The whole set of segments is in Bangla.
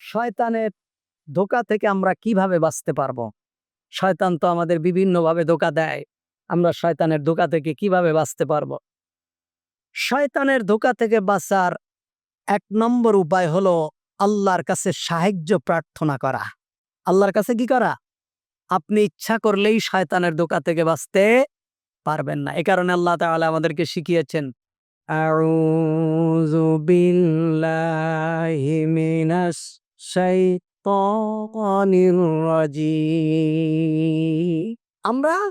শয়তানের ধোকা থেকে আমরা কীভাবে বাঁচতে পারব? শয়তান তো আমাদের বিভিন্নভাবে ধোকা দেয়। আমরা শয়তানের ধোকা থেকে কীভাবে বাঁচতে পারব? শয়তানের ধোকা থেকে বাঁচার এক নম্বর উপায় হলো আল্লাহর কাছে সাহায্য প্রার্থনা করা। আল্লাহর কাছে কি করা? আপনি ইচ্ছা করলেই শয়তানের ধোকা থেকে বাঁচতে পারবেন না। এ কারণে আল্লাহ তাআলা আমাদেরকে শিখিয়েছেন, আউযু বিল্লাহি আমরা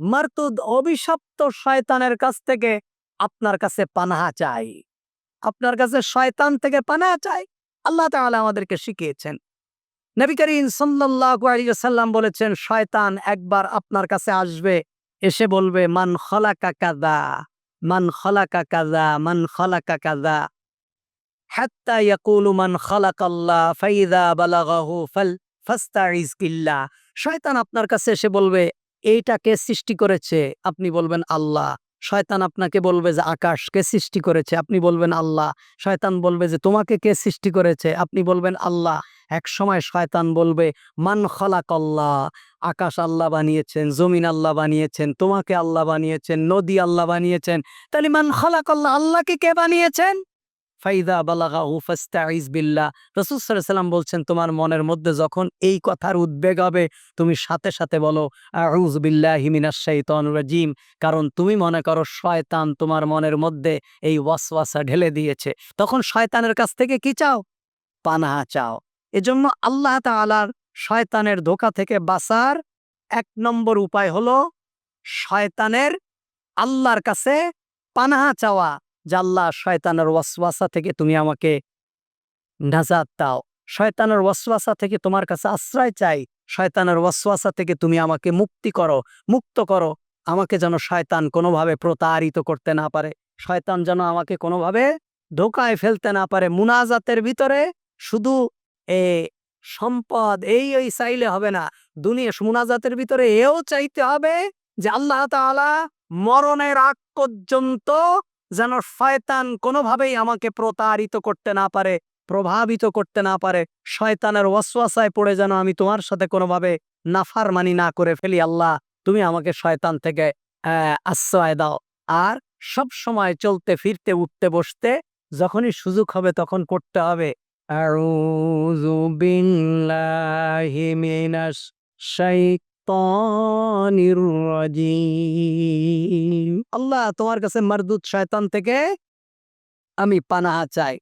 মারতুদ অভিশপ্ত শয়তানের কাছ থেকে আপনার কাছে পানাহা চাই। আপনার কাছে শয়তান থেকে পানাহা চাই। আল্লাহ তাআলা আমাদেরকে শিখিয়েছেন। নবী করিম ওয়াসাল্লাম বলেছেন, শয়তান একবার আপনার কাছে আসবে, এসে বলবে, মান খলাকা কাদা মান খলাকা কাদা মান খলাকা কাযা। শয়তান আপনার কাছে এসে বলবে এইটা কে সৃষ্টি করেছে? আপনি বলবেন, আল্লাহ। শয়তান আপনাকে বলবে যে আকাশ কে সৃষ্টি করেছে। আপনি বলবেন, আল্লাহ। শয়তান বলবে যে, তোমাকে কে সৃষ্টি করেছে? আপনি বলবেন, আল্লাহ। এক সময় শয়তান বলবে, মান খলাকাল্লাহ। আকাশ আল্লাহ বানিয়েছেন, জমিন আল্লাহ বানিয়েছেন, তোমাকে আল্লাহ বানিয়েছেন, নদী আল্লাহ বানিয়েছেন। তাহলে মান খলাকাল্লাহ, আল্লাহকে কে বানিয়েছেন? ফাইদা বালাগাহু ফাস্তাইজ বিল্লাহ। রাসূল সাল্লাম বলছেন, তোমার মনের মধ্যে যখন এই কথার উদ্বেগ হবে, তুমি সাথে সাথে বলো, আউযু বিল্লাহি মিনাশ শাইতানির রাজিম কারণ তুমি মনে করো শয়তান তোমার মনের মধ্যে এই ওয়াসওয়াসা ঢেলে দিয়েছে। তখন শয়তানের কাছ থেকে কি চাও? পানাহা চাও। এজন্য আল্লাহ তাআলার শয়তানের ধোকা থেকে বাঁচার এক নম্বর উপায় হলো, শয়তানের আল্লাহর কাছে পানাহা চাওয়া। আল্লাহ শয়তানের ওয়াসওয়াসা থেকে তুমি আমাকে নাজাত দাও। শয়তানের ওয়াসওয়াসা থেকে তোমার কাছে আশ্রয় চাই। শয়তানের ওয়াসওয়াসা থেকে তুমি আমাকে মুক্তি করো, মুক্ত করো। আমাকে যেন শয়তান কোনোভাবে প্রতারিত করতে না পারে। শয়তান যেন আমাকে কোনোভাবে ধোকায় ফেলতে না পারে। মুনাজাতের ভিতরে শুধু এ সম্পদ এই ওই চাইলে হবে না। দুনিয়া মুনাজাতের ভিতরে এও চাইতে হবে যে আল্লাহ তাআলা মরণের আগ পর্যন্ত যেন শয়তান কোনোভাবেই আমাকে প্রতারিত করতে না পারে, প্রভাবিত করতে না পারে। শয়তানের ওয়াসওয়াসায় পড়ে যেন আমি তোমার সাথে কোনোভাবে নাফারমানি না করে ফেলি। আল্লাহ, তুমি আমাকে শয়তান থেকে আশ্রয় দাও। আর সব সময় চলতে, ফিরতে, উঠতে, বসতে যখনই সুযোগ হবে তখন করতে হবে। আউযু আল্লাহ তোমার কাছে মারদুত শয়তান থেকে আমি পানাহা চাই।